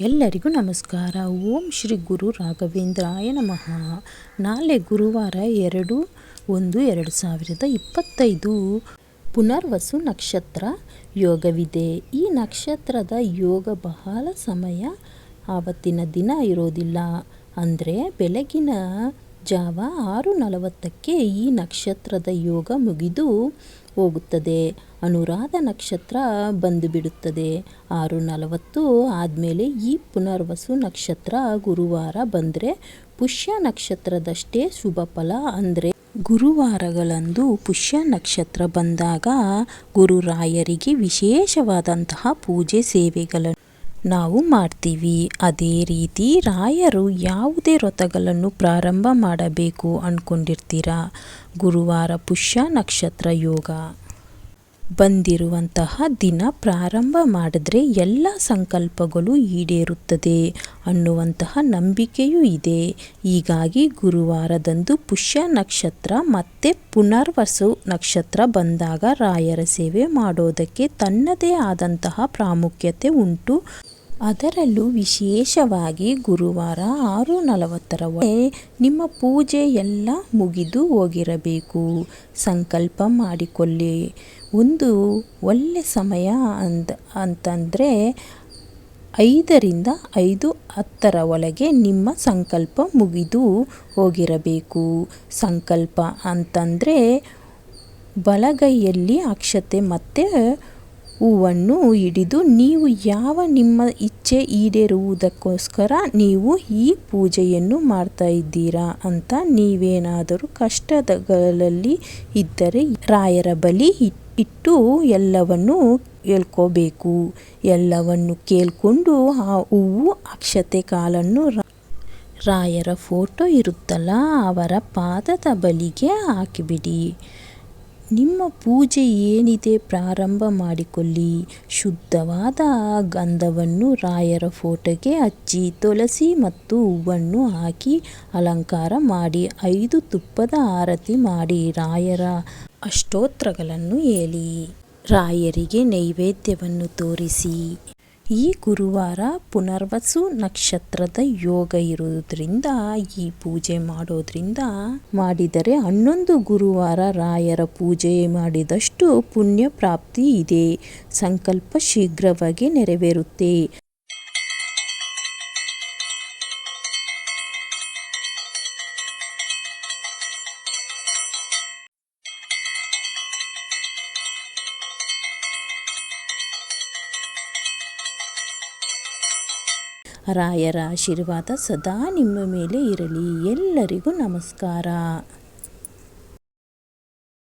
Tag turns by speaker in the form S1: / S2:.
S1: ಎಲ್ಲರಿಗೂ ನಮಸ್ಕಾರ. ಓಂ ಶ್ರೀ ಗುರು ರಾಘವೇಂದ್ರಾಯ ನಮಃ. ನಾಳೆ ಗುರುವಾರ ಎರಡು ಒಂದು ಎರಡು ಸಾವಿರದ ಇಪ್ಪತ್ತೈದು. ಪುನರ್ವಸು ನಕ್ಷತ್ರ ಯೋಗವಿದೆ. ಈ ನಕ್ಷತ್ರದ ಯೋಗ ಬಹಳ ಸಮಯ, ಆವತ್ತಿನ ದಿನ ಇರೋದಿಲ್ಲ. ಅಂದರೆ ಬೆಳಗಿನ ಜಾವ ಆರು ನಲವತ್ತಕ್ಕೆ ಈ ನಕ್ಷತ್ರದ ಯೋಗ ಮುಗಿದು ಹೋಗುತ್ತದೆ. ಅನುರಾಧ ನಕ್ಷತ್ರ ಬಂದು ಬಿಡುತ್ತದೆ ಆರು ನಲವತ್ತು ಆದಮೇಲೆ ಈ ಪುನರ್ವಸು ನಕ್ಷತ್ರ ಗುರುವಾರ ಬಂದರೆ ಪುಷ್ಯ ನಕ್ಷತ್ರದಷ್ಟೇ ಶುಭ ಫಲ ಅಂದರೆ ಗುರುವಾರಗಳಂದು ಪುಷ್ಯ ನಕ್ಷತ್ರ ಬಂದಾಗ ಗುರುರಾಯರಿಗೆ ವಿಶೇಷವಾದಂತಹ ಪೂಜೆ ಸೇವೆಗಳನ್ನು ನಾವು ಮಾಡ್ತೀವಿ. ಅದೇ ರೀತಿ ರಾಯರು ಯಾವುದೇ ವ್ರತಗಳನ್ನು ಪ್ರಾರಂಭ ಮಾಡಬೇಕು ಅಂದ್ಕೊಂಡಿರ್ತೀರಾ ಗುರುವಾರ ಪುಷ್ಯ ನಕ್ಷತ್ರ ಯೋಗ. ಬಂದಿರುವಂತಹ ದಿನ ಪ್ರಾರಂಭ ಮಾಡಿದ್ರೆ ಎಲ್ಲ ಸಂಕಲ್ಪಗಳು ಈಡೇರುತ್ತದೆ ಅನ್ನುವಂತಹ ನಂಬಿಕೆಯೂ ಇದೆ. ಹೀಗಾಗಿ ಗುರುವಾರದಂದು ಪುಷ್ಯ ನಕ್ಷತ್ರ ಮತ್ತೆ ಪುನರ್ವಸು ನಕ್ಷತ್ರ ಬಂದಾಗ ರಾಯರ ಸೇವೆ ಮಾಡೋದಕ್ಕೆ ತನ್ನದೇ ಆದಂತಹ ಪ್ರಾಮುಖ್ಯತೆ ಉಂಟು. ಅದರಲ್ಲೂ ವಿಶೇಷವಾಗಿ ಗುರುವಾರ ಆರು ನಲವತ್ತರ ನಿಮ್ಮ ಪೂಜೆ ಎಲ್ಲ ಮುಗಿದು ಹೋಗಿರಬೇಕು. ಸಂಕಲ್ಪ ಮಾಡಿಕೊಳ್ಳಿ. ಒಂದು ಒಳ್ಳೆ ಸಮಯ ಅಂದ ಅಂತಂದರೆ ಐದರಿಂದ ಐದು ಹತ್ತರ ಒಳಗೆ ನಿಮ್ಮ ಸಂಕಲ್ಪ ಮುಗಿದು ಹೋಗಿರಬೇಕು. ಸಂಕಲ್ಪ ಅಂತಂದರೆ ಬಲಗೈಯಲ್ಲಿ ಅಕ್ಷತೆ ಮತ್ತು ಹೂವನ್ನು ಹಿಡಿದು ನೀವು ಯಾವ ನಿಮ್ಮ ಇಚ್ಛೆ ಈಡೇರುವುದಕ್ಕೋಸ್ಕರ ನೀವು ಈ ಪೂಜೆಯನ್ನು ಮಾಡ್ತಾ ಇದ್ದೀರಾ ಅಂತ ನೀವೇನಾದರೂ ಕಷ್ಟಗಳಲ್ಲಿ ಇದ್ದರೆ ರಾಯರ ಬಳಿ ಇಟ್ಟು ಎಲ್ಲವನ್ನು ಹೇಳ್ಕೋಬೇಕು. ಎಲ್ಲವನ್ನು ಕೇಳಿಕೊಂಡು ಆ ಹೂವು ಅಕ್ಷತೆ ಕಾಲನ್ನು ರಾಯರ ಫೋಟೋ ಇರುತ್ತಲ್ಲ, ಅವರ ಪಾದದ ಬಳಿಗೆ ಹಾಕಿಬಿಡಿ. ನಿಮ್ಮ ಪೂಜೆ ಏನಿದೆ ಪ್ರಾರಂಭ ಮಾಡಿಕೊಳ್ಳಿ. ಶುದ್ಧವಾದ ಗಂಧವನ್ನು ರಾಯರ ಫೋಟೋಗೆ ಹಚ್ಚಿ, ತುಳಸಿ ಮತ್ತು ಹೂವನ್ನು ಹಾಕಿ ಅಲಂಕಾರ ಮಾಡಿ, ಐದು ತುಪ್ಪದ ಆರತಿ ಮಾಡಿ ರಾಯರ ಅಷ್ಟೋತ್ರಗಳನ್ನು ಹೇಳಿ. ರಾಯರಿಗೆ ನೈವೇದ್ಯವನ್ನು ತೋರಿಸಿ. ಈ ಗುರುವಾರ ಪುನರ್ವಸು ನಕ್ಷತ್ರದ ಯೋಗ ಇರುವುದರಿಂದ, ಈ ಪೂಜೆ ಮಾಡೋದ್ರಿಂದ ಮಾಡಿದರೆ ಹನ್ನೊಂದು ಗುರುವಾರ ರಾಯರ ಪೂಜೆ ಮಾಡಿದಷ್ಟು ಪುಣ್ಯ ಪ್ರಾಪ್ತಿ ಇದೆ. ಸಂಕಲ್ಪ ಶೀಘ್ರವಾಗಿ ನೆರವೇರುತ್ತೆ. ರಾಯರ ಆಶೀರ್ವಾದ ಸದಾ ನಿಮ್ಮ ಮೇಲೆ ಇರಲಿ. ಎಲ್ಲರಿಗೂ ನಮಸ್ಕಾರ.